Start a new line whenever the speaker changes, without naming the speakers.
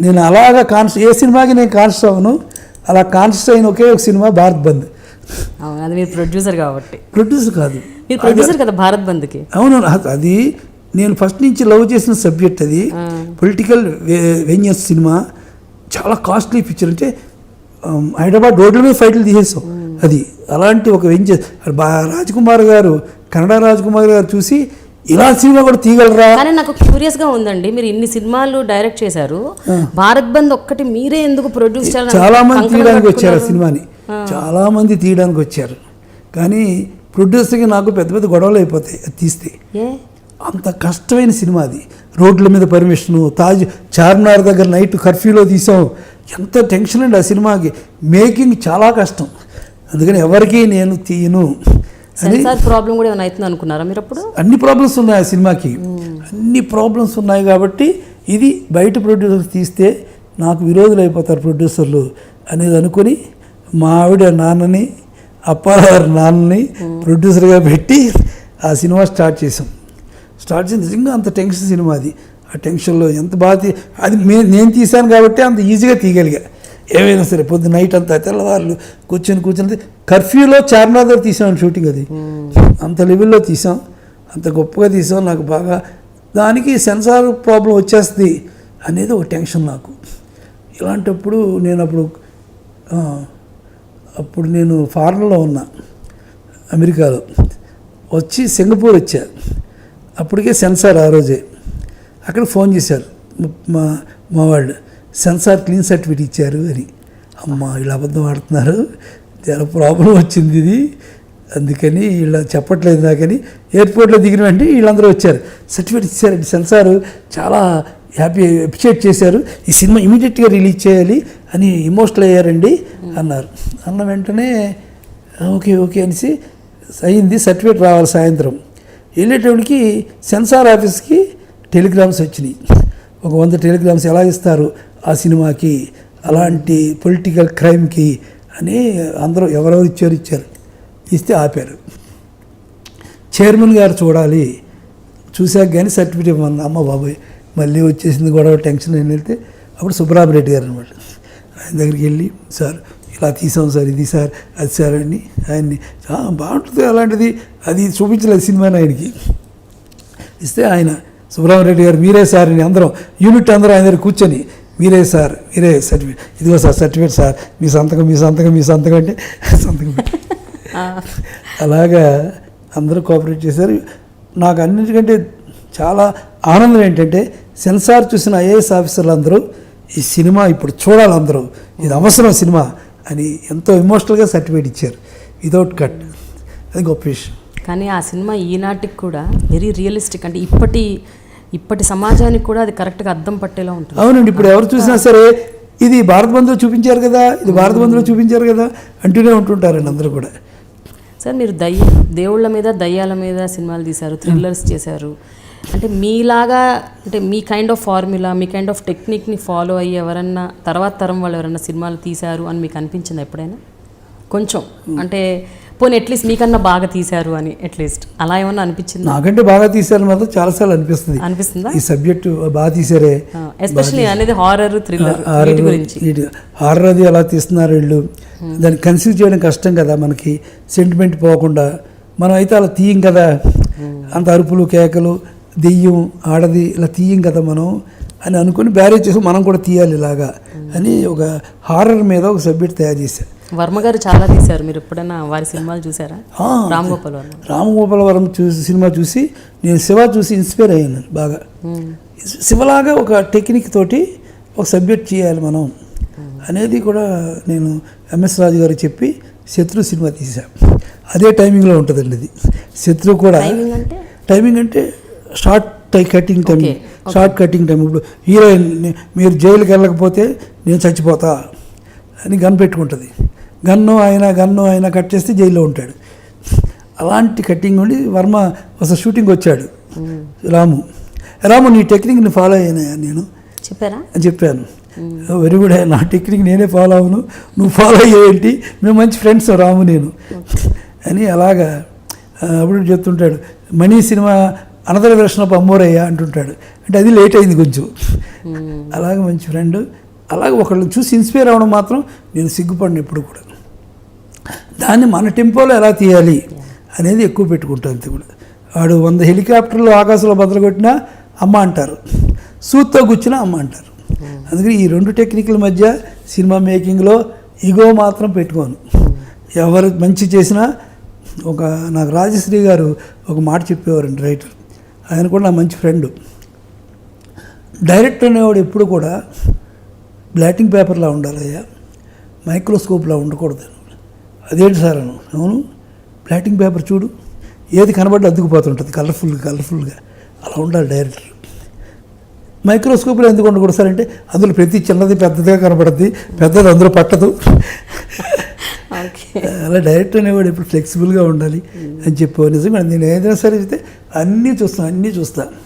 నేను అలాగా కాన్స్ ఏ సినిమాకి నేను కాన్షియస్ అవ్వను అలా కాన్షియస్ అయిన ఒకే ఒక సినిమా భారత్ బంద్.
అవును అది మీరు ప్రొడ్యూసర్ కాబట్టి.
ప్రొడ్యూసర్ కాదు.
మీరు ప్రొడ్యూసర్ కదా భారత్ బంద్కి?
అవును అది- నేను ఫస్ట్ నుంచి లవ్ చేసిన సబ్జెక్ట్ అది. పొలిటికల్ వెంజర్స్ సినిమా. చాలా కాస్ట్లీ పిక్చర్. అంటే హైదరాబాద్ రోడ్ల మీద ఫైట్లు తీసేసాం. అది అలాంటి ఒక వెంజర్ రాజ్ కుమార్ గారు కన్నడ రాజ్ కుమార్ గారు చూసి ఇలా సినిమా కూడా తీయగలరా?
కానీ నాకు క్యూరియస్గా ఉందండి. మీరు ఇన్ని సినిమాలు డైరెక్ట్ చేశారు. భారత్ బంద్ ఒక్కటి మీరే ఎందుకు ప్రొడ్యూస్
చాలా మంది తీయడానికి వచ్చారు ఆ సినిమాని. చాలా మంది తీయడానికి వచ్చారు. కానీ ప్రొడ్యూసర్కి నాకు పెద్ద పెద్ద గొడవలు అయిపోతాయి అది తీస్తే. అంత కష్టమైన సినిమా అది. రోడ్ల మీద పర్మిషను తాజ్ చార్మినార్ దగ్గర నైట్ కర్ఫ్యూలో తీసాం ఎంత టెన్షన్ అండి ఆ సినిమాకి. మేకింగ్ చాలా కష్టం. అందుకని ఎవరికి నేను తీయను.
సెన్సార్ ప్రాబ్లం కూడా ఏమైనా అవుతుంది అనుకున్నారా మీరు అప్పుడు?
అన్ని ప్రాబ్లమ్స్ ఉన్నాయి ఆ సినిమాకి. అన్ని ప్రాబ్లమ్స్ ఉన్నాయి కాబట్టి ఇది బయట ప్రొడ్యూసర్ తీస్తే నాకు విరోధులు అయిపోతారు ప్రొడ్యూసర్లు అనేది అనుకొని మా ఆవిడ నాన్నని అప్పారావు నాన్నని ప్రొడ్యూసర్గా పెట్టి ఆ సినిమా స్టార్ట్ చేసాం స్టార్ట్ చేసి నిజంగా అంత టెన్షన్ సినిమా అది. ఆ టెన్షన్లో ఎంత బాగా అది నేను తీశాను కాబట్టి అంత ఈజీగా తీయగలిగా. ఏమైనా సరే పొద్దు నైట్ అంతా తెల్లవారులు కూర్చొని కూర్చుని కర్ఫ్యూలో చార్మినార్ దగ్గర తీసాం షూటింగ్ అది. అంత లెవెల్లో తీసాం అంత గొప్పగా తీసాం నాకు బాగా దానికి సెన్సార్ ప్రాబ్లం వచ్చేస్తుంది అనేది ఒక టెన్షన్ నాకు. ఇలాంటప్పుడు నేను అప్పుడు అప్పుడు నేను ఫారెన్లో ఉన్నా అమెరికాలో. వచ్చి సింగపూర్ వచ్చా. అప్పటికే సెన్సార్ ఆ రోజే. అక్కడ ఫోన్ చేశారు మా మా వాళ్ళు. సెన్సార్ క్లీన్ సర్టిఫికేట్ ఇచ్చారు అని. అమ్మ వీళ్ళు అబద్ధం ఆడుతున్నారు. చాలా ప్రాబ్లం వచ్చింది ఇది. అందుకని వీళ్ళు చెప్పట్లేదు నాకని ఎయిర్పోర్ట్లో దిగిన వెంటనే వీళ్ళందరూ వచ్చారు. సర్టిఫికేట్ ఇచ్చారండి సెన్సార్. చాలా హ్యాపీ అప్రిషియేట్ చేశారు. ఈ సినిమా ఇమీడియట్గా రిలీజ్ చేయాలి అని ఇమోషనల్ అయ్యారండి అన్నారు. అన్న వెంటనే ఓకే ఓకే అనేసి అయింది. సర్టిఫికేట్ రావాలి సాయంత్రం. వెళ్ళేటప్పటికి సెన్సార్ ఆఫీస్కి టెలిగ్రామ్స్ వచ్చినాయి. ఒక వంద టెలిగ్రామ్స్ ఎలా ఇస్తారు? ఆ సినిమాకి అలాంటి పొలిటికల్ క్రైమ్కి అని అందరూ ఎవరెవరు ఇచ్చారు ఇచ్చారు. ఇస్తే ఆపారు. చైర్మన్ గారు చూడాలి. చూశాక కానీ సర్టిఫికేట్ ఇవ్వమన్నా అమ్మ బాబాయ్ మళ్ళీ వచ్చేసింది గొడవ టెన్షన్ అని వెళ్తే అప్పుడు సుబ్బరామరెడ్డి గారు అనమాట ఆయన దగ్గరికి వెళ్ళి సార్ ఇలా తీసాం సార్ ఇది సార్ అది సార్ అని ఆయన్ని బాగుంటుంది అలాంటిది అది చూపించలేదు సినిమాని ఆయనకి. ఇస్తే ఆయన సుబ్రహ్మరెడ్డి గారు మీరే సార్ అని అందరం యూనిట్ అందరూ ఆయన దగ్గర కూర్చొని మీరే సార్ మీరే సర్టిఫికేట్. ఇదిగో సార్ సర్టిఫికేట్ సార్. మీ సంతకం మీ సంతకం మీ సంతకం అంటే సంతకం అలాగా అందరూ కోఆపరేట్ చేశారు. నాకు అన్నిటికంటే చాలా ఆనందం ఏంటంటే సెన్సార్ చూసిన ఐఏఎస్ ఆఫీసర్లు అందరూ ఈ సినిమా ఇప్పుడు చూడాలి అందరూ ఇది అవసరం సినిమా అని ఎంతో ఎమోషనల్గా సర్టిఫికేట్ ఇచ్చారు. వితౌట్ కట్ అది గొప్ప విషయం.
కానీ ఆ సినిమా ఈనాటికి కూడా వెరీ రియలిస్టిక్ అంటే ఇప్పటి ఇప్పటి సమాజానికి కూడా అది కరెక్ట్గా అద్దం పట్టేలా ఉంటుంది.
అవునండి ఇప్పుడు ఎవరు చూసినా సరే ఇది భారత బంధులో చూపించారు కదా ఇది భారత బంధులో చూపించారు కదా అంటూనే ఉంటుంటారండి అందరూ కూడా.
సార్ మీరు దయ్య దేవుళ్ళ మీద దయ్యాల మీద సినిమాలు తీశారు థ్రిల్లర్స్ చేశారు. అంటే మీలాగా అంటే మీ కైండ్ ఆఫ్ ఫార్ములా మీ కైండ్ ఆఫ్ టెక్నిక్ని ఫాలో అయ్యి ఎవరన్నా తర్వాత తరం వాళ్ళు ఎవరన్నా సినిమాలు తీశారు అని మీకు అనిపించింది ఎప్పుడైనా? కొంచెం అంటే పోనీ అట్లీస్ట్ మీకన్నా బాగా తీశారు అని అట్లీస్ట్. అలా ఏమన్నా అనిపించిందా?
నాకంటే బాగా తీశారని మాత్రం చాలాసార్లు అనిపిస్తుంది.
అనిపిస్తుందా?
ఈ సబ్జెక్టు బాగా తీశారే
ఎస్పెషల్లీ అనేది హారర్ థ్రిల్లర్ గురించి.
హారర్ అది అలా తీస్తున్నారు వీళ్ళు? దాన్ని కన్సీవ్ చేయడం కష్టం కదా మనకి. సెంటిమెంట్ పోకుండా మనం అయితే అలా తీయం కదా. అంత అరుపులు కేకలు దెయ్యం ఆడది ఇలా తీయం కదా మనం అని అనుకుని బ్యారేజ్ చేసి మనం కూడా తీయాలి ఇలాగా అని ఒక హారర్ మీద ఒక సబ్జెక్ట్ తయారు చేశారు.
వర్మ గారు చాలా తీశారు. మీరు ఎప్పుడైనా వారి సినిమాలు చూసారా రామ్ గోపాల్ వర్మ.
రామగోపాలవరం చూసి సినిమా చూసి నేను శివ చూసి ఇన్స్పైర్ అయ్యాను బాగా. శివలాగా ఒక టెక్నిక్ తోటి ఒక సబ్జెక్ట్ చేయాలి మనం అనేది కూడా నేను ఎంఎస్ రాజు గారు చెప్పి శత్రు సినిమా తీసాం అదే టైమింగ్లో ఉంటుందండి అది. శత్రు కూడా
టైమింగ్ అంటే?
Short tie cutting time. Short cutting time. ఇప్పుడు హీరోయిన్ మీరు జైలుకి వెళ్ళకపోతే నేను చచ్చిపోతా అని గన్ పెట్టుకుంటుంది. గన్ను ఆయన గన్ను ఆయన కట్ చేస్తే జైల్లో ఉంటాడు. అలాంటి కటింగ్ ఉండి వర్మ అసలు షూటింగ్ వచ్చాడు. రాము. రాము నీ టెక్నిక్ని ఫాలో అయ్యాను నేను?
చెప్పారా?
అని చెప్పాను వెరీ గుడ్ నా టెక్నిక్ నేనే ఫాలో అవును నువ్వు ఫాలో అయ్యేంటి? మేము మంచి ఫ్రెండ్స్ రాము నేను. అని అలాగా అప్పుడు చెప్తుంటాడు. మణి సినిమా అనదర్ ఆఫ్ అమ్మోరయ్య అంటుంటాడు. అంటే అది లేట్ అయింది కొంచెం. అలాగే మంచి ఫ్రెండ్. అలాగే ఒకళ్ళు చూసి ఇన్స్పైర్ అవ్వడం మాత్రం నేను సిగ్గుపడిన ఎప్పుడు కూడా. దాన్ని మన టెంపోలో ఎలా తీయాలి అనేది ఎక్కువ పెట్టుకుంటాను కూడా. వాడు వంద హెలికాప్టర్లు ఆకాశంలో బదలగొట్టినా అమ్మ అంటారు. సూత్తో కూర్చున్నా అమ్మ అంటారు. అందుకని ఈ రెండు టెక్నిక్ల మధ్య సినిమా మేకింగ్లో ఇగో మాత్రం పెట్టుకోను. ఎవరు మంచి చేసినా ఒక నాకు రాజశ్రీ గారు ఒక మాట చెప్పేవారండి రైటర్. ఆయన కూడా నా మంచి ఫ్రెండ్. డైరెక్టర్ అనేవాడు ఎప్పుడు కూడా బ్లాటింగ్ పేపర్లా ఉండాలయ్యా. మైక్రోస్కోప్లా ఉండకూడదు. అదేంటి సార్ అను? అవును. బ్లాటింగ్ పేపర్ చూడు. ఏది కనబడి అద్దుకుపోతుంటుంది. కలర్ఫుల్గా కలర్ఫుల్గా. అలా ఉండాలి డైరెక్టర్. మైక్రోస్కోప్లో ఎందుకు ఉండకూడదు సార్ అంటే అందులో ప్రతి చిన్నది పెద్దదిగా కనబడుద్ది. పెద్దది అందులో పట్టదు. అలా డైరెక్టర్ అనేవాడు ఎప్పుడు ఫ్లెక్సిబుల్గా ఉండాలి అని చెప్పేవారు నిజంగా నేను ఏదైనా సరే అయితే అన్నీ చూస్తాను అన్నీ చూస్తాను